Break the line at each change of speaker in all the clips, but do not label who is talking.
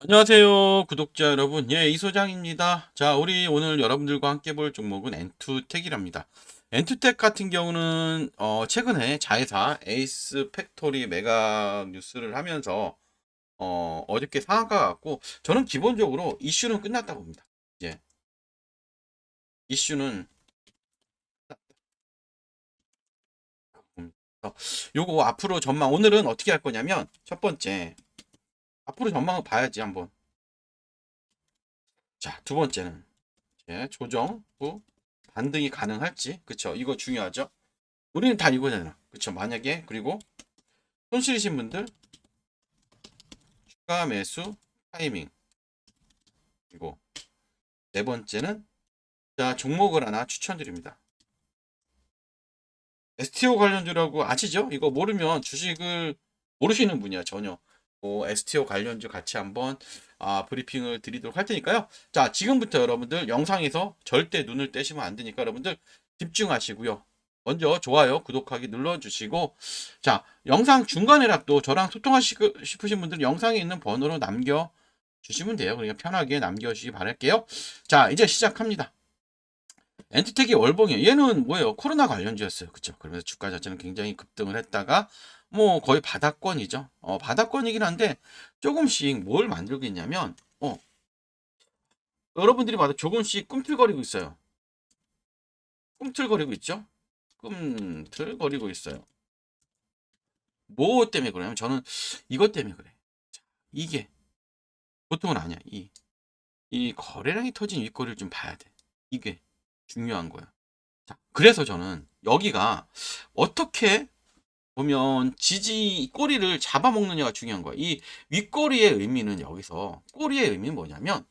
안녕하세요, 구독자 여러분. 예, 이소장입니다. 자, 우리 오늘 여러분들과 함께 볼 종목은 엔투텍이랍니다. 엔투텍 같은 경우는 어, 최근에 자회사 에이스 팩토리 메가 뉴스를 하면서 어, 어저께 상한가 같고 저는 기본적으로 이슈는 끝났다고 봅니다. 이제 이슈는 끝났다. 요거 앞으로 전망 오늘은 어떻게 할 거냐면 첫 번째 앞으로 전망을 봐야지 한번. 자, 두 번째는 이제 조정 후 반등이 가능할지. 그쵸? 이거 중요하죠? 우리는 다 이거잖아. 그쵸? 만약에 그리고 손실이신 분들 추가 매수 타이밍 그리고 네 번째는 자 종목을 하나 추천드립니다. STO 관련주라고 아시죠? 이거 모르면 주식을 모르시는 분이야 전혀. 뭐 STO 관련주 같이 한번 아, 브리핑을 드리도록 할 테니까요. 자, 지금부터 여러분들 영상에서 절대 눈을 떼시면 안 되니까 여러분들 집중하시고요. 먼저 좋아요, 구독하기 눌러주시고 자, 영상 중간에라도 저랑 소통하시고 싶으신 분들 영상에 있는 번호로 남겨 주시면 돼요. 그러니까 편하게 남겨주시기 바랄게요. 자, 이제 시작합니다. 엔트텍이 월봉이에요. 얘는 뭐예요? 코로나 관련주였어요. 그쵸? 그러면서 주가 자체는 굉장히 급등을 했다가 뭐 거의 바닥권이죠. 어, 바닥권이긴 한데 조금씩 뭘 만들고 있냐면 어, 여러분들이 봐도 조금씩 꿈틀거리고 있어요. 꿈틀거리고 있죠? 꿈틀거리고 있어요. 뭐 때문에 그러냐면 저는 이것 때문에 그래. 자, 이게 보통은 아니야. 이, 이 거래량이 터진 윗꼬리를 좀 봐야 돼. 이게 중요한 거야. 자, 그래서 저는 여기가 어떻게 보면 지지 꼬리를 잡아먹느냐가 중요한 거야. 이 윗꼬리의 의미는 여기서 꼬리의 의미는 뭐냐면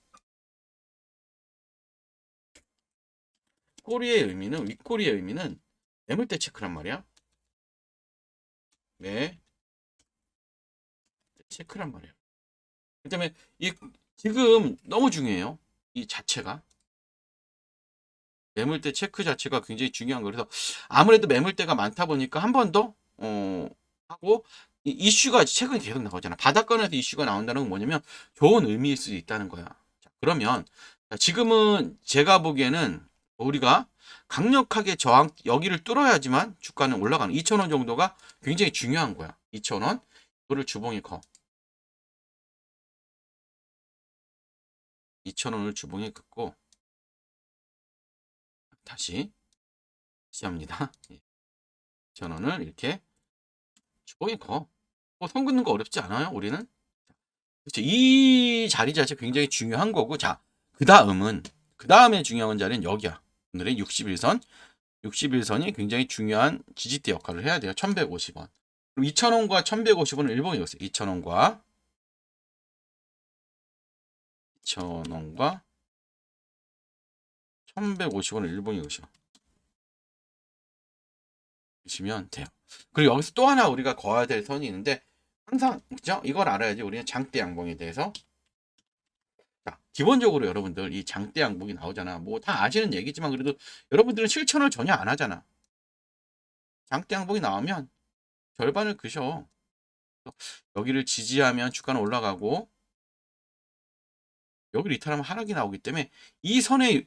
꼬리의 의미는 윗꼬리의 의미는 매물대 체크란 말이야. 네. 체크란 말이야. 그 다음에 이 지금 너무 중요해요. 이 자체가 매물대 체크 자체가 굉장히 중요한 거. 그래서 아무래도 매물대가 많다 보니까 한 번 더 어, 하고 이 이슈가 최근에 계속 나오잖아. 바닥권에서 이슈가 나온다는 건 뭐냐면 좋은 의미일 수도 있다는 거야. 자, 그러면 자, 지금은 제가 보기에는 우리가 강력하게 저항 여기를 뚫어야지만 주가는 올라가는 2,000원 정도가 굉장히 중요한 거야. 2,000원. 이거를 주봉에 거. 2,000원을 주봉에 긋고 다시 다시 합니다. 2,000원을 이렇게 주봉에 거. 뭐, 선 긋는 거 어렵지 않아요, 우리는? 그렇죠. 이 자리 자체 굉장히 중요한 거고, 자, 그 다음은, 그 다음에 중요한 자리는 여기야. 오늘의 61선. 61선이 굉장히 중요한 지지대 역할을 해야 돼요. 1150원. 그리고 2000원과 1150원은 일봉이 었어요 2000원과 2000원과 1150원을 일봉이 것이요. 보시면 돼요. 그리고 여기서 또 하나 우리가 거야 될 선이 있는데 항상 그죠? 이걸 알아야지 우리는 장대 양봉에 대해서 자, 기본적으로 여러분들 이 장대 양봉이 나오잖아. 뭐 다 아시는 얘기지만 그래도 여러분들은 실천을 전혀 안 하잖아. 장대 양봉이 나오면 절반을 그셔. 여기를 지지하면 주가는 올라가고 여기를 이탈하면 하락이 나오기 때문에 이 선에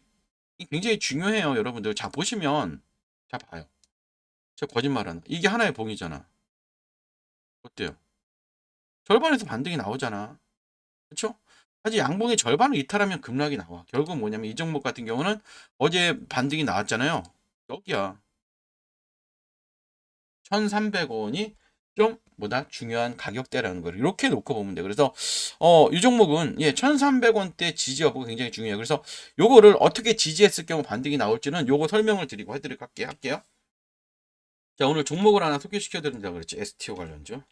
굉장히 중요해요, 여러분들. 자, 보시면 자 봐요. 저 거짓말 하나. 이게 하나의 봉이잖아. 어때요? 절반에서 반등이 나오잖아. 그쵸? 하지 양봉의 절반을 이탈하면 급락이 나와. 결국 뭐냐면 이 종목 같은 경우는 어제 반등이 나왔잖아요. 여기야. 1300원이 좀 뭐다 중요한 가격대라는 걸 이렇게 놓고 보면 돼. 그래서 어, 이 종목은 예, 1,300원대 지지 여부가 굉장히 중요해요. 그래서 요거를 어떻게 지지했을 경우 반등이 나올지는 요거 설명을 드리고 해드릴게요. 할게요. 자, 오늘 종목을 하나 소개시켜 드린다고 그랬지. STO 관련주.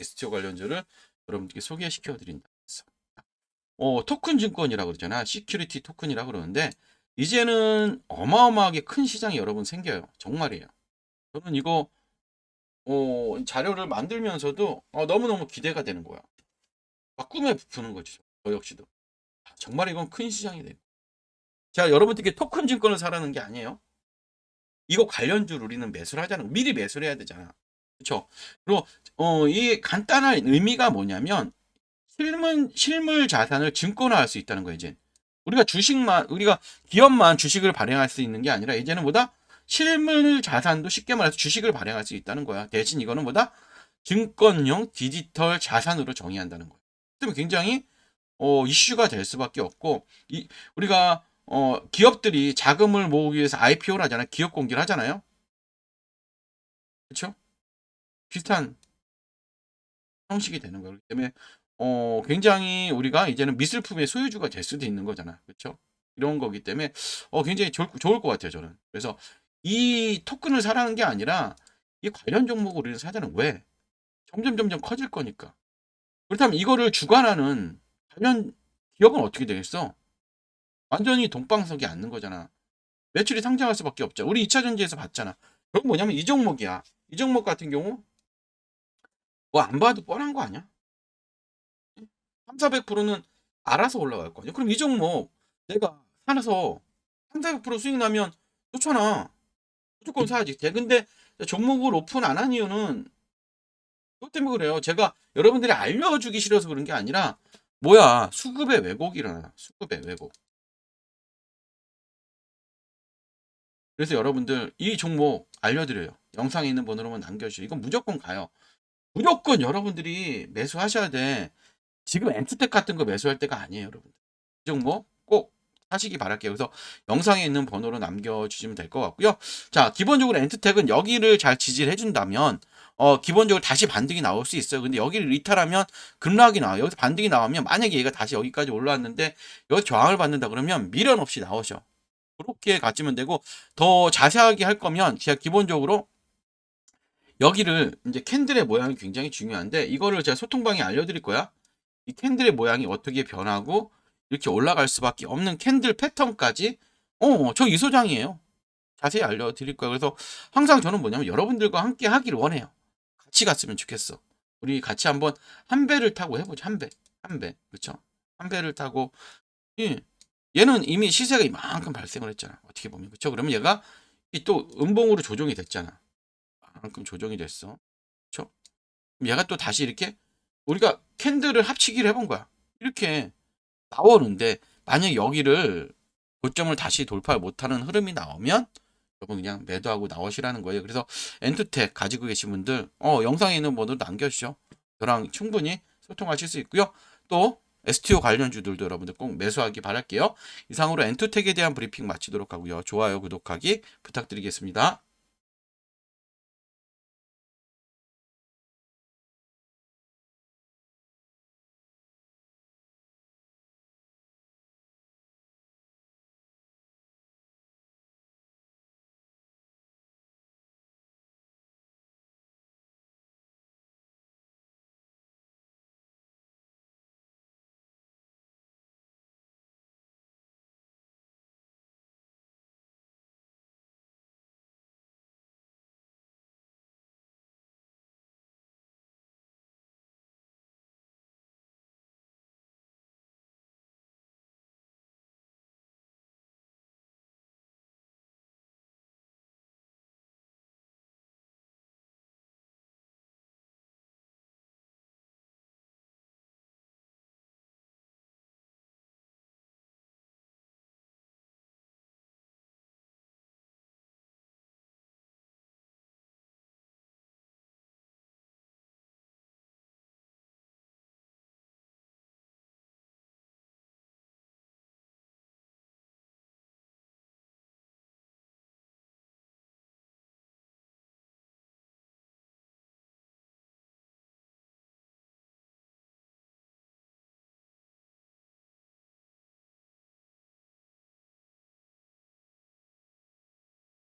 STO 관련주를 여러분들께 소개시켜 드린다. 어, 토큰 증권이라고 그러잖아. 시큐리티 토큰이라고 그러는데 이제는 어마어마하게 큰 시장이 여러분 생겨요. 정말이에요. 저는 이거 어, 자료를 만들면서도 어, 너무너무 기대가 되는 거야. 막 꿈에 부푸는 거지. 저 역시도. 아, 정말 이건 큰 시장이 돼요. 제가 여러분들께 토큰 증권을 사라는 게 아니에요. 이거 관련주를 우리는 매수를 하잖아. 미리 매수를 해야 되잖아. 그렇죠. 그리고 어, 이 간단한 의미가 뭐냐면 실물 실물 자산을 증권화할 수 있다는 거예요, 이제. 우리가 주식만 우리가 기업만 주식을 발행할 수 있는 게 아니라 이제는 뭐다? 실물 자산도 쉽게 말해서 주식을 발행할 수 있다는 거야. 대신 이거는 뭐다? 증권형 디지털 자산으로 정의한다는 거예요. 그러면 굉장히 어, 이슈가 될 수밖에 없고 이 우리가 어, 기업들이 자금을 모으기 위해서 IPO를 하잖아요. 기업 공개를 하잖아요. 그렇죠? 비슷한 형식이 되는 거예요. 그렇기 때문에 어, 굉장히 우리가 이제는 미술품의 소유주가 될 수도 있는 거잖아. 그렇죠? 이런 거기 때문에 어, 굉장히 좋을, 좋을 것 같아요, 저는. 그래서 이 토큰을 사라는 게 아니라 이 관련 종목을 우리는 사자는 왜? 점점 점점 커질 거니까. 그렇다면 이거를 주관하는 관련 기업은 어떻게 되겠어? 완전히 동방석이 앉는 거잖아. 매출이 상장할 수밖에 없죠. 우리 2차 전지에서 봤잖아. 그건 뭐냐면 이 종목이야. 이 종목 같은 경우 뭐 안 봐도 뻔한 거 아니야? 3, 400%는 알아서 올라갈 거 아니야? 그럼 이 종목 내가 사서 3, 400% 수익 나면 좋잖아. 무조건 사야지. 돼. 근데 종목을 오픈 안 한 이유는 그것 때문에 그래요. 제가 여러분들이 알려주기 싫어서 그런 게 아니라 뭐야 수급의 왜곡이라 수급의 왜곡. 그래서 여러분들 이 종목 알려드려요. 영상에 있는 번호로만 남겨주세요. 이건 무조건 가요. 무조건 여러분들이 매수하셔야 돼. 지금 엔트텍 같은 거 매수할 때가 아니에요, 여러분. 이 종목 꼭 하시기 바랄게요. 그래서 영상에 있는 번호로 남겨주시면 될 것 같고요. 자, 기본적으로 엔트텍은 여기를 잘 지지를 해준다면 어, 기본적으로 다시 반등이 나올 수 있어요. 근데 여기를 이탈하면 급락이 나와요. 여기서 반등이 나오면 만약에 얘가 다시 여기까지 올라왔는데 여기 저항을 받는다 그러면 미련 없이 나오셔. 그렇게 가지면 되고 더 자세하게 할 거면 제가 기본적으로 여기를 이제 캔들의 모양이 굉장히 중요한데 이거를 제가 소통방에 알려드릴 거야. 이 캔들의 모양이 어떻게 변하고 이렇게 올라갈 수밖에 없는 캔들 패턴까지 어, 저 이 소장이에요. 자세히 알려드릴 거예요. 그래서 항상 저는 뭐냐면 여러분들과 함께 하기를 원해요. 같이 갔으면 좋겠어. 우리 같이 한번 한 배를 타고 해보자. 한 배. 한 배. 그쵸? 한 배를 타고 예. 얘는 이미 시세가 이만큼 발생을 했잖아. 어떻게 보면. 그쵸? 그러면 얘가 이또 음봉으로 조정이 됐잖아. 이만큼 조정이 됐어. 그럼 얘가 또 다시 이렇게 우리가 캔들을 합치기를 해본 거야. 이렇게 나오는데 만약 여기를 고점을 다시 돌파 못하는 흐름이 나오면 여러분 그냥 매도하고 나오시라는 거예요. 그래서 엔투텍 가지고 계신 분들 어 영상에 있는 번호로 남겨주시죠. 저랑 충분히 소통하실 수 있고요. 또 STO 관련주들도 여러분들 꼭 매수하기 바랄게요. 이상으로 엔투텍에 대한 브리핑 마치도록 하고요. 좋아요, 구독하기 부탁드리겠습니다.